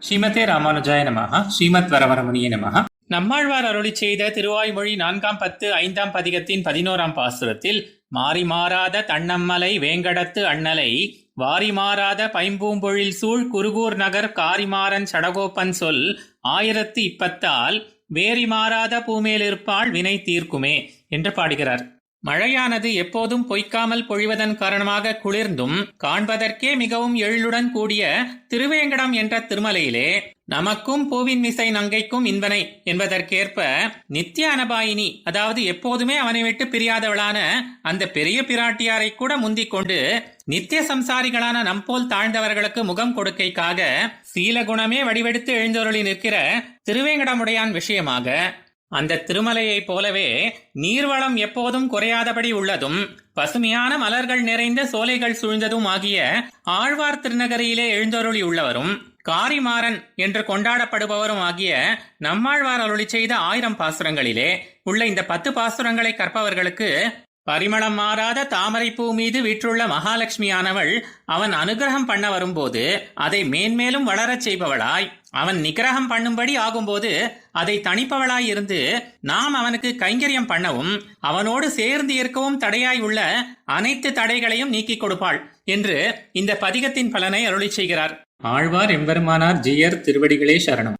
ஸ்ரீமதே ராமானுஜாய நமஹ ஸ்ரீமத் வரவரமுனிய நமஹ. நம்மாழ்வார் அருளி செய்த திருவாய்மொழி நான்காம் பத்து ஐந்தாம் பதிகத்தின் பதினோராம் பாசுரத்தில் மாறி மாறாத தன்னம்மலை வேங்கடத்து அண்ணலை வாரி மாறாத பைம்பூம்பொழில் சூழ் குருகூர் நகர் காரிமாறன் சடகோப்பன் சொல் ஆயிரத்து இப்பத்தால் வேறி மாறாத பூமேலிருப்பாள் வினை தீர்க்குமே என்று பாடுகிறார். மழையானது எப்போதும் பொய்க்காமல் பொழிவதன் காரணமாக குளிர்ந்தும் காண்பதற்கே மிகவும் எள்ளுடன் கூடிய திருவேங்கடம் என்ற திருமலையிலே நமக்கும் பூவின் மிசை நங்கைக்கும் இன்பனை என்பதற்கேற்ப நித்திய அனபாயினி அதாவது எப்போதுமே அவனை விட்டு பிரியாதவளான அந்த பெரிய பிராட்டியாரை கூட முந்திக் கொண்டு நித்திய சம்சாரிகளான நம்போல் தாழ்ந்தவர்களுக்கு முகம் கொடுக்கைக்காக சீலகுணமே வடிவெடுத்து எழுந்தொருளி நிற்கிற திருவேங்கடமுடையான் விஷயமாக அந்த திருமலையைப் போலவே நீர்வளம் எப்போதும் குறையாதபடி உள்ளதும் பசுமையான மலர்கள் நிறைந்த சோலைகள் சூழ்ந்ததும் ஆகிய ஆழ்வார் திருநகரியிலே எழுந்தருளி உள்ளவரும் காரிமாறன் என்று கொண்டாடப்படுபவரும் ஆகிய நம்மாழ்வார் அருளி செய்த ஆயிரம் பாசுரங்களிலே உள்ள இந்த பத்து பாசுரங்களை கற்பவர்களுக்கு பரிமளம் மாறாத தாமரைப்பூ மீது வீற்றுள்ள மகாலட்சுமியானவள் அவன் அனுகிரகம் பண்ண வரும்போது அதை மேன்மேலும் வளரச் செய்பவளாய். அவன் நிகிரகம் பண்ணும்படி ஆகும்போது அதை தணிப்பவளாய் இருந்து நாம் அவனுக்கு கைங்கரியம் பண்ணவும் அவனோடு சேர்ந்து இருக்கவும் தடையாய் உள்ள அனைத்து தடைகளையும் நீக்கிக் கொடுப்பாள் என்று இந்த பதிகத்தின் பலனை அருளி செய்கிறார். ஆழ்வார் எம்பெருமானார் ஜியர் திருவடிகளே சரணம்.